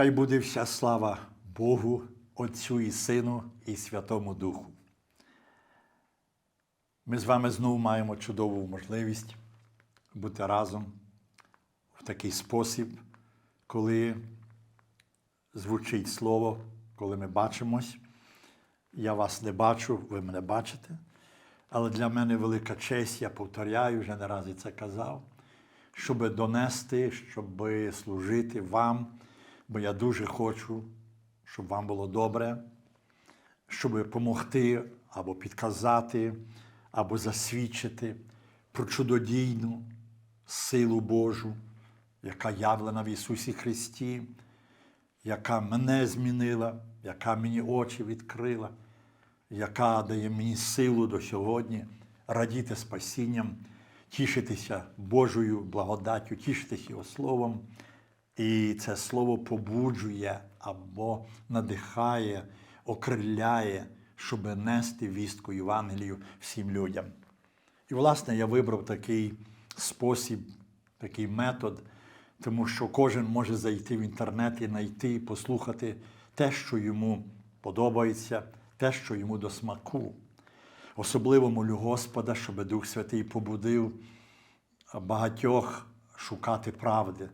Хай буде вся слава Богу, Отцю і Сину і Святому Духу. Ми з вами знову маємо чудову можливість бути разом в такий спосіб, коли звучить слово, коли ми бачимось. Я вас не бачу, ви мене бачите. Але для мене велика честь, я повторяю, вже не раз це казав, щоб донести, щоб служити вам, бо я дуже хочу, щоб вам було добре, щоб допомогти або підказати, або засвідчити про чудодійну силу Божу, яка явлена в Ісусі Христі, яка мене змінила, яка мені очі відкрила, яка дає мені силу до сьогодні радіти спасінням, тішитися Божою благодаттю, тішитися Його Словом. І це слово побуджує або надихає, окриляє, щоб нести вістку Євангелію всім людям. І, власне, я вибрав такий спосіб, такий метод, тому що кожен може зайти в інтернет і знайти, послухати те, що йому подобається, те, що йому до смаку. Особливо молю Господа, щоб Дух Святий побудив багатьох шукати правди.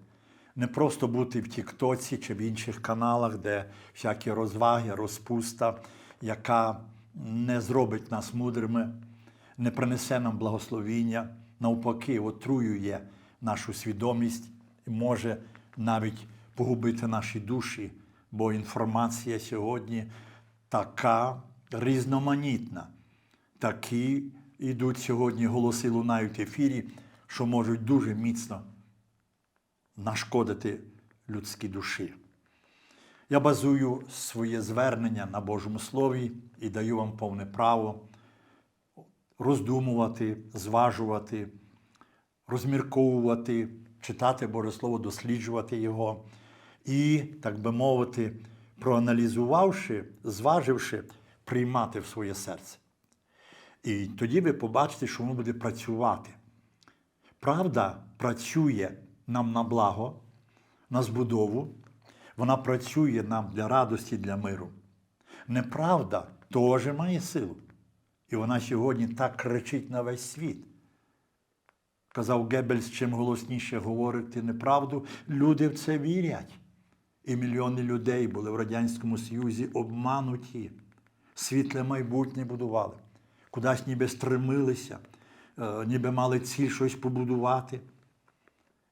Не просто бути в Тіктоці чи в інших каналах, де всякі розваги, розпуста, яка не зробить нас мудрими, не принесе нам благословіння, навпаки, отруює нашу свідомість і може навіть погубити наші душі, бо інформація сьогодні така різноманітна. Такі йдуть сьогодні голоси лунають в ефірі, що можуть дуже міцно нашкодити людській душі. Я базую своє звернення на Божому Слові і даю вам повне право роздумувати, зважувати, розмірковувати, читати Боже Слово, досліджувати його і, так би мовити, проаналізувавши, зваживши, приймати в своє серце. І тоді ви побачите, що воно буде працювати. Правда працює нам на благо, на збудову, вона працює нам для радості, для миру. Неправда теж має силу. І вона сьогодні так кричить на весь світ. Казав Геббельс, чим голосніше говорити неправду, люди в це вірять. І мільйони людей були в Радянському Союзі обмануті, світле майбутнє будували, кудись ніби стремилися, е, ніби мали ціль щось побудувати.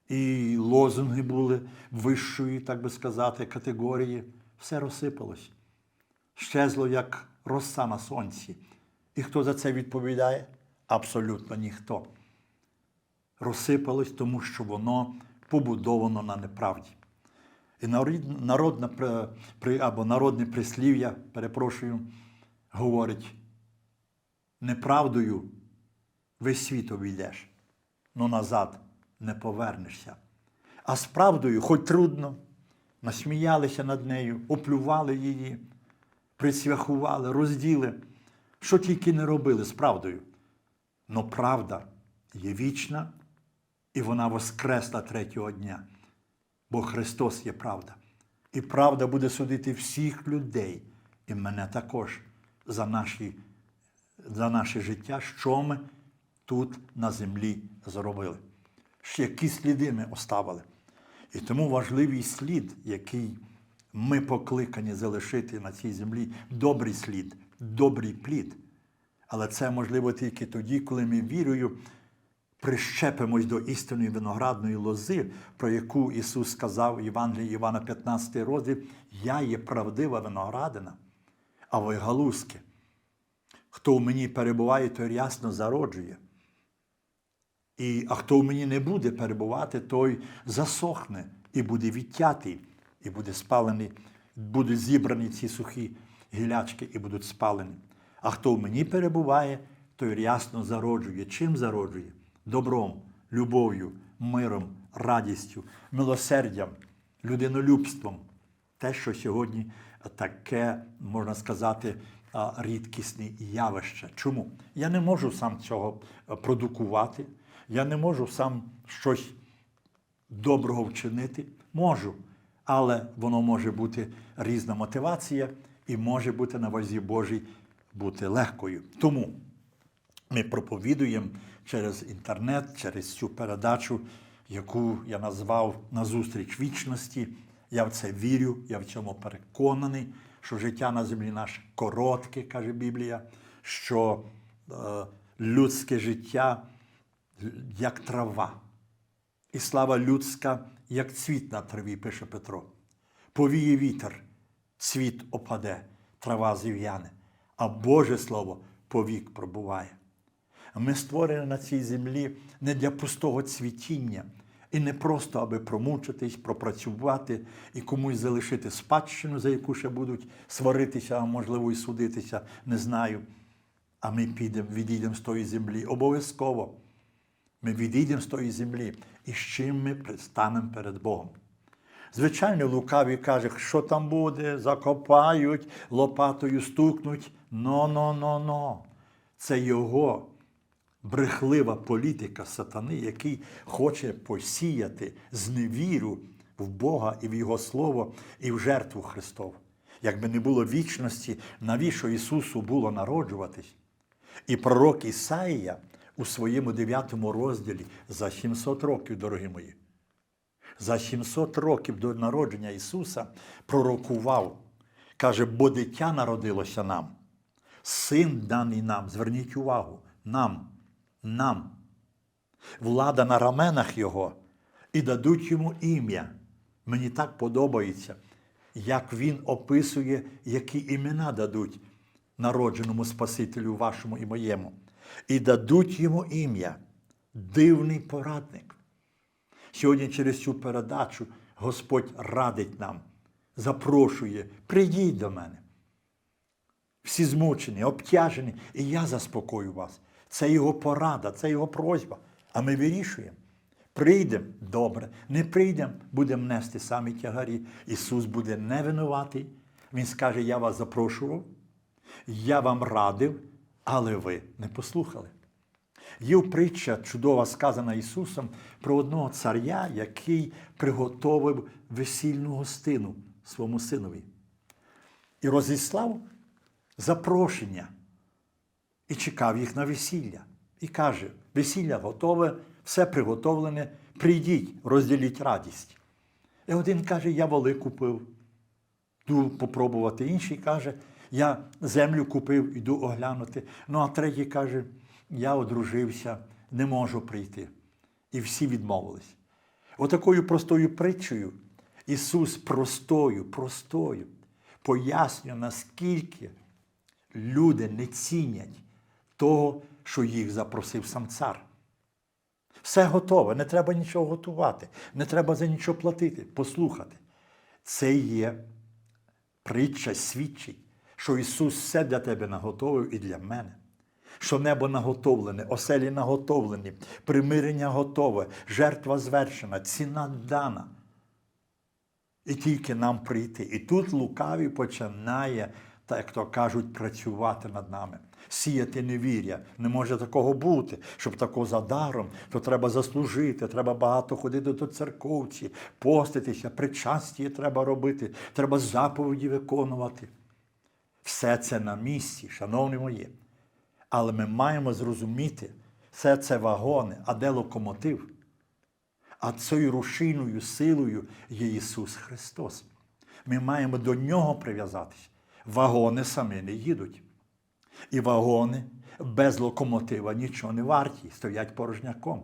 І лозунги були вищої, так би сказати, категорії. Все розсипалось. Щезло, як роса на сонці. І хто за це відповідає? Абсолютно ніхто. Розсипалось, тому що воно побудовано на неправді. І народна, або народне прислів'я, перепрошую, говорить, неправдою весь світ обійдеш, но назад не повернешся. А з правдою, хоч трудно, насміялися над нею, оплювали її, присвяхували, розділи, що тільки не робили з правдою. Но правда є вічна, і вона воскресла третього дня. Бо Христос є правда. І правда буде судити всіх людей, і мене також за, наші, за наше життя, що ми тут на землі зробили. Які сліди ми оставили. І тому важливий слід, який ми покликані залишити на цій землі, добрий слід, добрий плід. Але це можливо тільки тоді, коли ми вірою прищепимось до істинної виноградної лози, про яку Ісус сказав в Євангелії Івана 15 розділ, Я є правдива виноградина, а ви галузки. Хто в мені перебуває, той рясно зароджує. І, А хто в мені не буде перебувати, той засохне і буде відтятий, і буде спалений, будуть зібрані ці сухі гілячки і будуть спалені. А хто в мені перебуває, той рясно зароджує. Чим зароджує? Добром, любов'ю, миром, радістю, милосердям, людинолюбством. Те, що сьогодні таке, можна сказати, рідкісне явище. Чому? Я не можу сам цього продукувати. Я не можу сам щось доброго вчинити. Можу, але воно може бути різна мотивація і може бути на вазі Божій бути легкою. Тому ми проповідуємо через інтернет, через цю передачу, яку я назвав Назустріч вічності. Я в це вірю, я в цьому переконаний, що життя на землі наше коротке, каже Біблія, що е, людське життя як трава. І слава людська, як цвіт на траві, пише Петро. Повіє вітер, цвіт опаде, трава зів'яне, а Боже Слово повік пробуває. Ми створені на цій землі не для пустого цвітіння, і не просто, аби промучитись, пропрацювати і комусь залишити спадщину, за яку ще будуть сваритися, а можливо і судитися, не знаю. А ми підемо, відійдемо з тої землі. Обов'язково. Ми відійдемо з тої землі, і з чим ми предстанемо перед Богом. Звичайно, лукаві каже, що там буде, закопають, лопатою стукнуть. Но-но-но-но. Це його брехлива політика сатани, який хоче посіяти зневіру в Бога і в Його Слово, і в жертву Христову. Якби не було вічності, навіщо Ісусу було народжуватись? І пророк Ісаїя у своєму 9 розділі за 700 років, дорогі мої, за 700 років до народження Ісуса пророкував, каже, бо дитя народилося нам, син даний нам, зверніть увагу, нам, нам. Влада на раменах Його і дадуть йому ім'я. Мені так подобається, як він описує, які імена дадуть народженому Спасителю вашому і моєму. І дадуть йому ім'я, дивний порадник. Сьогодні через цю передачу Господь радить нам, запрошує, прийдіть до мене. Всі змучені, обтяжені, і я заспокою вас. Це його порада, це його просьба. А ми вирішуємо. Прийдемо добре, не прийдемо, будемо нести самі тягарі. Ісус буде не винуватий. Він скаже: Я вас запрошував, я вам радив, але ви не послухали. Є притча чудова сказана Ісусом про одного царя, який приготовив весільну гостину своєму синові. І розіслав запрошення і чекав їх на весілля. І каже: весілля готове, все приготовлене, прийдіть, розділіть радість. І один каже, я воли купив, йду попробувати. Інший каже, я землю купив, іду оглянути. Ну, а третій каже, я одружився, не можу прийти. І всі відмовились. Отакою простою притчею Ісус простою, простою пояснює, наскільки люди не цінять того, що їх запросив сам цар. Все готове, не треба нічого готувати, не треба за нічого платити, послухати. Це є притча свідчить, що Ісус все для тебе наготовив і для мене. Що небо наготовлене, оселі наготовлені, примирення готове, жертва звершена, ціна дана. І тільки нам прийти. І тут лукавий починає, так як то кажуть, працювати над нами, сіяти невір'я. Не може такого бути, щоб такого за даром, то треба заслужити, треба багато ходити до церковці, поститися, причастя треба робити, треба заповіді виконувати. Все це на місці, шановні мої. Але ми маємо зрозуміти, все це вагони, а де локомотив? А цією рушійною силою є Ісус Христос. Ми маємо до Нього прив'язатись. Вагони самі не їдуть. І вагони без локомотива нічого не варті, стоять порожняком.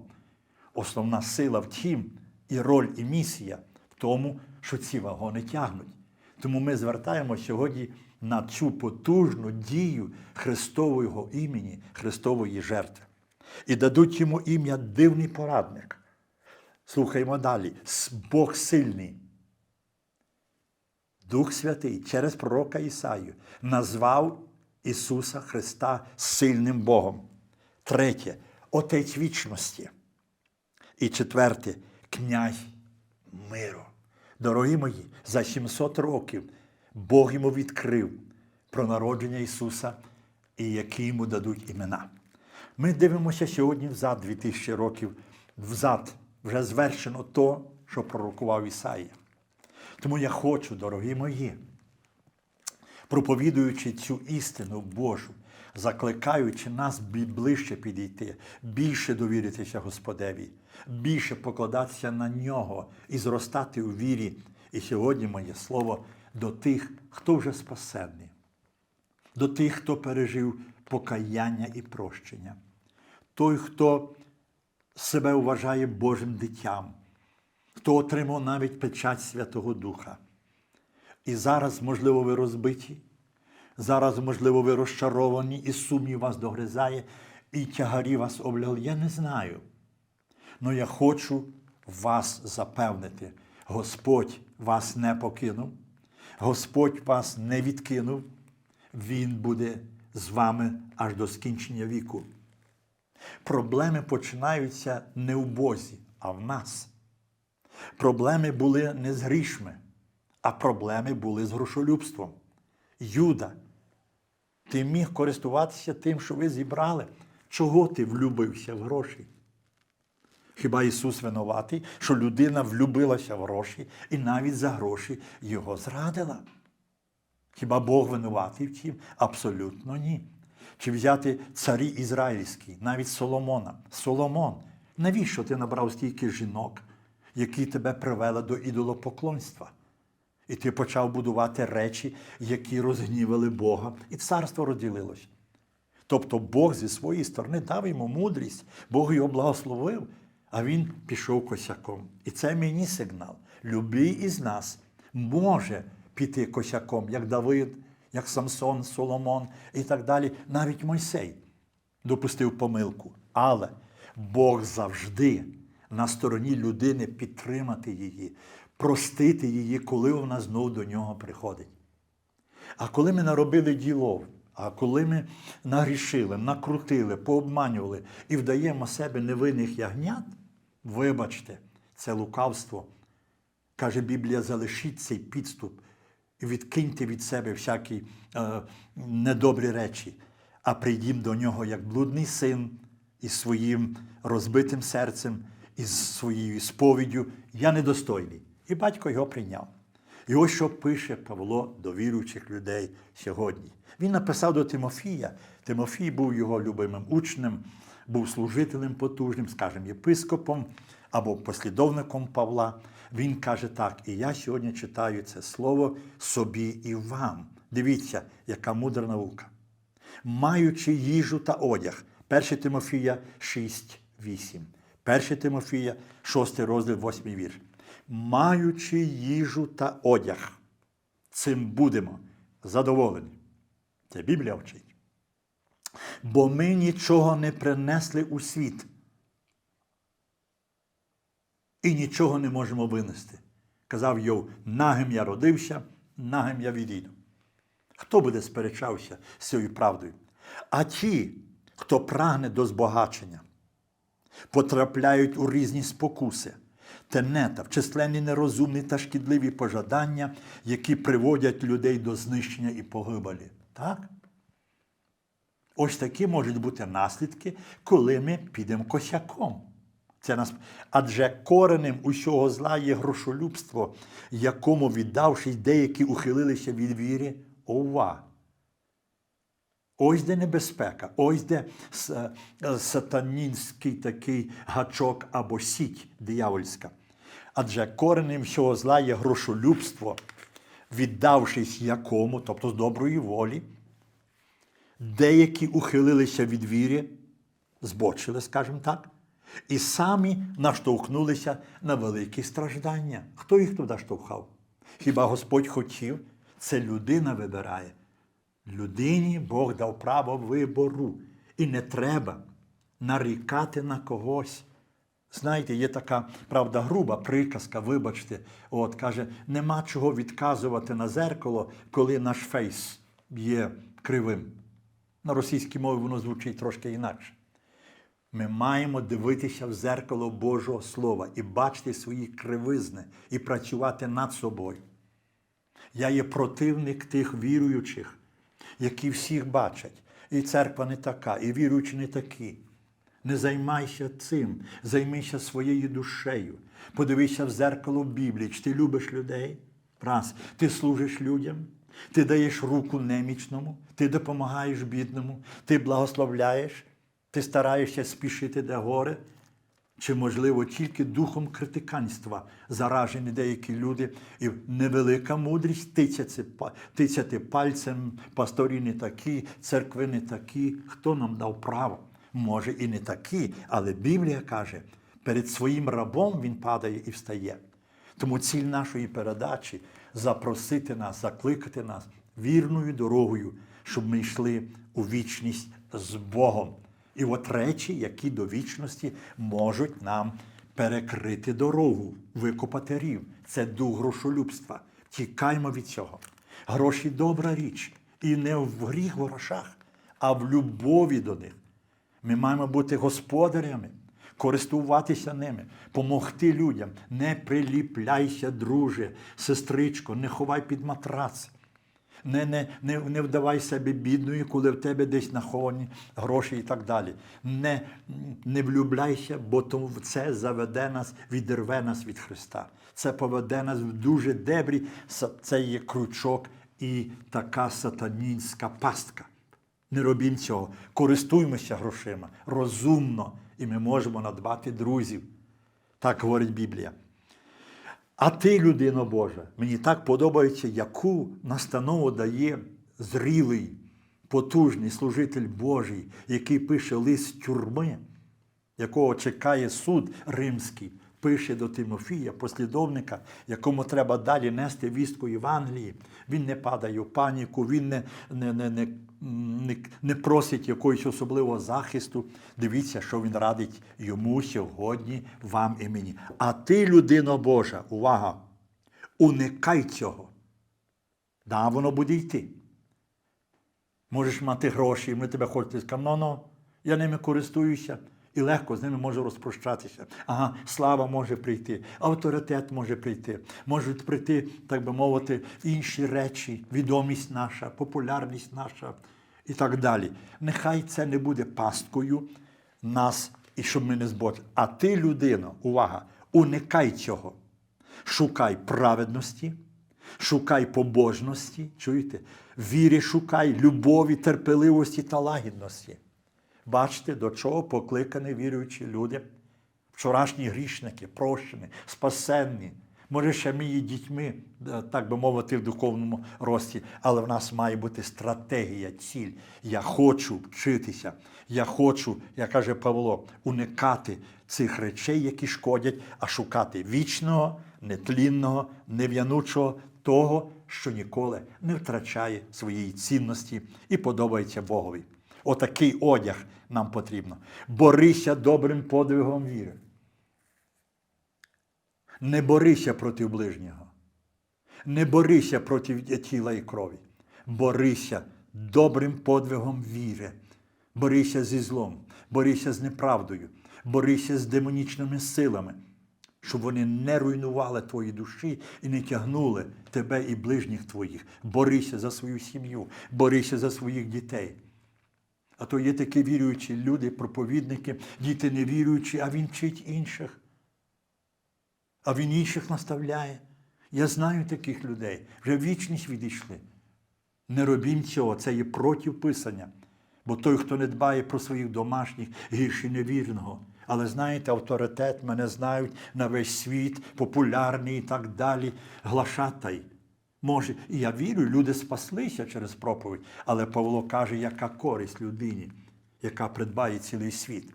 Основна сила в тім, і роль, і місія в тому, що ці вагони тягнуть. Тому ми звертаємо сьогодні на цю потужну дію Христового імені, Христової жертви. І дадуть йому ім'я дивний порадник. Слухаємо далі. Бог сильний. Дух Святий через пророка Ісаю назвав Ісуса Христа сильним Богом. Третє Отець вічності. І четверте князь миру. Дорогі мої, за 700 років Бог йому відкрив про народження Ісуса і які йому дадуть імена. Ми дивимося сьогодні взад, 2000 років взад, вже звершено то, що пророкував Ісаїя. Тому я хочу, дорогі мої, проповідуючи цю істину Божу, закликаючи нас ближче підійти, більше довіритися Господеві, більше покладатися на нього і зростати у вірі. І сьогодні моє слово до тих, хто вже спасенний, до тих, хто пережив покаяння і прощення, той, хто себе вважає Божим дитям, хто отримав навіть печать Святого Духа. І зараз, можливо, ви розбиті, зараз, можливо, ви розчаровані, і сумнів вас догризає, і тягарі вас облягли. Я не знаю. Але я хочу вас запевнити, Господь вас не покинув, Господь вас не відкинув, Він буде з вами аж до скінчення віку. Проблеми починаються не у Бозі, а в нас. Проблеми були не з грішми, а проблеми були з грошолюбством. Юда, ти міг користуватися тим, що ви зібрали. Чого ти влюбився в гроші? Хіба Ісус винуватий, що людина влюбилася в гроші і навіть за гроші його зрадила? Хіба Бог винуватий в тім? Абсолютно ні. Чи взяти царі ізраїльські, навіть Соломона. Соломон, навіщо ти набрав стільки жінок, які тебе привели до ідолопоклонства? І ти почав будувати речі, які розгнівали Бога, і царство розділилось. Тобто Бог зі своєї сторони дав йому мудрість, Бог його благословив, а він пішов косяком. І це мені сигнал. Любий із нас може піти косяком, як Давид, як Самсон, Соломон і так далі. Навіть Мойсей допустив помилку. Але Бог завжди на стороні людини підтримати її, простити її, коли вона знов до нього приходить. А коли ми наробили ділов, а коли ми нагрішили, накрутили, пообманювали і вдаємо себе невинних ягнят, вибачте, це лукавство. Каже Біблія, залишіть цей підступ і відкиньте від себе всякі е, недобрі речі, а прийдім до нього як блудний син із своїм розбитим серцем, із своєю сповіддю. Я недостойний. І батько його прийняв. І ось що пише Павло до віруючих людей сьогодні. Він написав до Тимофія. Тимофій був його любимим учнем, був служителем потужним, скажімо, єпископом або послідовником Павла. Він каже так: і я сьогодні читаю це слово собі і вам. Дивіться, яка мудра наука. Маючи їжу та одяг. 1 Тимофія 6, 8. 1 Тимофія, 6 розділ, 8 вірш. Маючи їжу та одяг, цим будемо задоволені. Це Біблія вчить. Бо ми нічого не принесли у світ. І нічого не можемо винести. Казав Йов, нагим я родився, нагим я відійду. Хто буде сперечався з цією правдою? А ті, хто прагне до збагачення, потрапляють у різні спокуси, тенета, в численні нерозумні та шкідливі пожадання, які приводять людей до знищення і погибелі. Так? Ось такі можуть бути наслідки, коли ми підемо косяком. Це нас... Адже коренем усього зла є грошолюбство, якому, віддавшись, деякі ухилилися від віри, ова. Ось де небезпека, ось де е, сатанінський такий гачок або сіть диявольська. Адже коренем всього зла є грошолюбство, віддавшись якому, тобто з доброї волі, деякі ухилилися від віри, збочили, скажімо так, і самі наштовхнулися на великі страждання. Хто їх туди штовхав? Хіба Господь хотів? Це людина вибирає. Людині Бог дав право вибору. І не треба нарікати на когось. Знаєте, є така правда груба приказка, вибачте, от каже, нема чого відказувати на зеркало, коли наш фейс є кривим. На російській мові воно звучить трошки інакше. Ми маємо дивитися в зеркало Божого Слова і бачити свої кривизни і працювати над собою. Я є противник тих віруючих, які всіх бачать. І церква не така, і віруючі не такі. Не займайся цим, займися своєю душею. Подивися в зеркало Біблії, чи ти любиш людей, Раз, ти служиш людям, ти даєш руку немічному, ти допомагаєш бідному, ти благословляєш, ти стараєшся спішити де горе. Чи, можливо, тільки духом критиканства заражені деякі люди, і невелика мудрість тицяти, тицяти пальцем, пасторі не такі, церкви не такі. Хто нам дав право? Може, і не такі, але Біблія каже, перед своїм рабом він падає і встає. Тому ціль нашої передачі запросити нас, закликати нас вірною дорогою, щоб ми йшли у вічність з Богом. І от речі, які до вічності можуть нам перекрити дорогу, викопати рів. Це дух грошолюбства. Тікаймо від цього. Гроші добра річ. І не в гріх в грошах, а в любові до них. Ми маємо бути господарями, користуватися ними, помогти людям. Не приліпляйся, друже, сестричко, не ховай під матрац. Не, не, не, не вдавай себе бідною, коли в тебе десь наховані гроші і так далі. Не, не влюбляйся, бо то це заведе нас, відірве нас від Христа. Це поведе нас в дуже дебрі, це є крючок і така сатанінська пастка. Не робім цього. Користуємося грошима розумно, і ми можемо надбати друзів. Так говорить Біблія. А ти, людино Божа, мені так подобається, яку настанову дає зрілий, потужний служитель Божий, який пише лист тюрми, якого чекає суд римський, пише до Тимофія, послідовника, якому треба далі нести вістку Євангелії. Він не падає в паніку, він не, не, не, не, не, не просить якогось особливого захисту. Дивіться, що він радить йому сьогодні, вам і мені. А ти, людино Божа, увага, уникай цього. Да, воно буде йти. Можеш мати гроші, ми тебе хочемо сказати, ну, ну, я ними користуюся і легко з ними можу розпрощатися. Ага, слава може прийти, авторитет може прийти, можуть прийти, так би мовити, інші речі, відомість наша, популярність наша і так далі. Нехай це не буде пасткою нас, і щоб ми не збочили. А ти, людино, увага, уникай цього. Шукай праведності, шукай побожності, чуєте? Вірі шукай, любові, терпеливості та лагідності. Бачите, до чого покликані віруючі люди, вчорашні грішники, прощені, спасенні. Може, ще ми є дітьми, е, так би мовити, в духовному рості, але в нас має бути стратегія, ціль. Я хочу вчитися, я хочу, як каже Павло, уникати цих речей, які шкодять, а шукати вічного, нетлінного, нев'янучого, того, що ніколи не втрачає своєї цінності і подобається Богові. Отакий одяг нам потрібно. Борися добрим подвигом віри. Не борися проти ближнього. Не борися проти тіла і крові. Борися добрим подвигом віри. Борися зі злом, борися з неправдою, борися з демонічними силами, щоб вони не руйнували твої душі і не тягнули тебе і ближніх твоїх. Борися за свою сім'ю, борися за своїх дітей. А то є такі віруючі люди, проповідники, діти не віруючі, а він вчить інших. А він інших наставляє. Я знаю таких людей, вже в вічність відійшли. Не робім цього, це є проти Писання. Бо той, хто не дбає про своїх домашніх, гірше невірного. Але знаєте, авторитет мене знають на весь світ, популярний і так далі. Глашатай. Може, і я вірю, люди спаслися через проповідь, але Павло каже, яка користь людині, яка придбає цілий світ.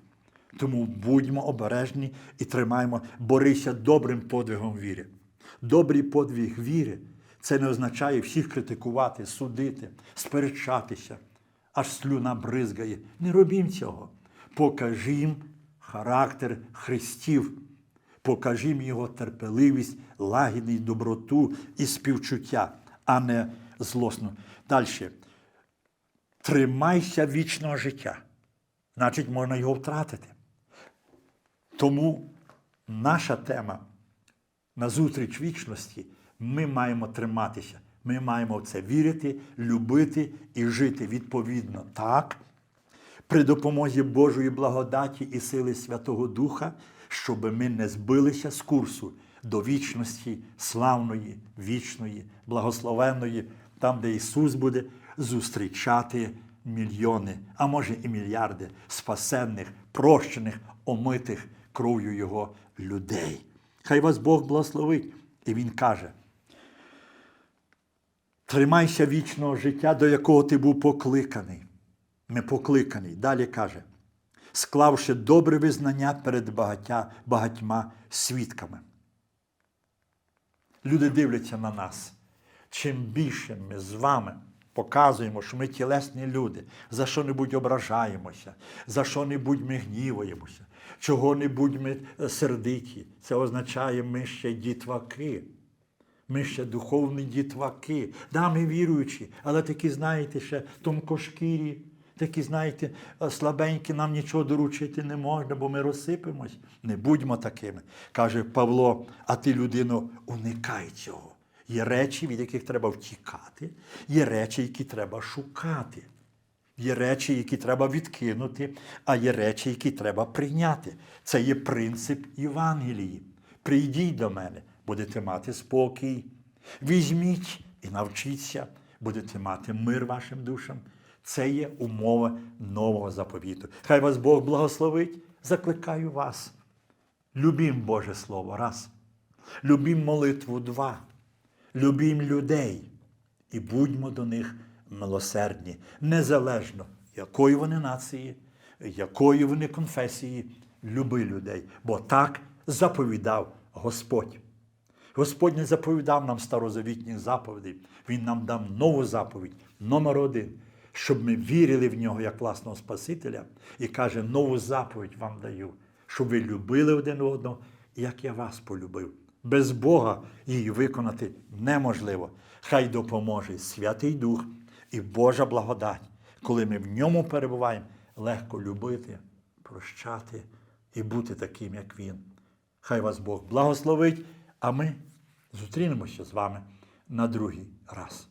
Тому будьмо обережні і тримаємо, борися добрим подвигом віри. Добрий подвиг віри це не означає всіх критикувати, судити, сперечатися, аж слюна бризгає. Не робім цього. Покажім характер Христів, покажім його терпеливість, лагідність, доброту і співчуття, а не злосно. Далі. Тримайся вічного життя. Значить, можна його втратити. Тому наша тема на зустріч вічності ми маємо триматися. Ми маємо в це вірити, любити і жити відповідно так, при допомозі Божої благодаті і сили Святого Духа, щоб ми не збилися з курсу, до вічності, славної, вічної, благословенної, там, де Ісус буде зустрічати мільйони, а може і мільярди спасенних, прощених, омитих кров'ю Його людей. Хай вас Бог благословить. І Він каже: тримайся вічного життя, до якого ти був покликаний. Ми покликаний. Далі каже, склавши добре визнання перед багатя, багатьма свідками. Люди дивляться на нас. Чим більше ми з вами показуємо, що ми тілесні люди, за що-небудь ображаємося, за що-небудь ми гніваємося, чого-небудь ми е, сердиті, це означає, ми ще дітваки. Ми ще духовні дітваки. Да, ми віруючі, але такі, знаєте, ще тонкошкірі, такі, знаєте, слабенькі, нам нічого доручити не можна, бо ми розсипемось. Не будьмо такими. Каже Павло, а ти, людино, уникай цього. Є речі, від яких треба втікати, є речі, які треба шукати. Є речі, які треба відкинути, а є речі, які треба прийняти. Це є принцип Євангелії. Прийдіть до мене, будете мати спокій. Візьміть і навчіться, будете мати мир вашим душам. Це є умова нового заповіту. Хай вас Бог благословить. Закликаю вас. Любім Боже Слово раз. Любім молитву два. Любім людей і будьмо до них милосердні, незалежно, якої вони нації, якої вони конфесії, люби людей, бо так заповідав Господь. Господь не заповідав нам старозавітніх заповідей, Він нам дав нову заповідь, номер один, щоб ми вірили в нього як власного Спасителя, і каже, нову заповідь вам даю, щоб ви любили один одного, як я вас полюбив. Без Бога її виконати неможливо. Хай допоможе Святий Дух і Божа благодать, коли ми в ньому перебуваємо, легко любити, прощати і бути таким, як Він. Хай вас Бог благословить, а ми зустрінемося з вами на другий раз.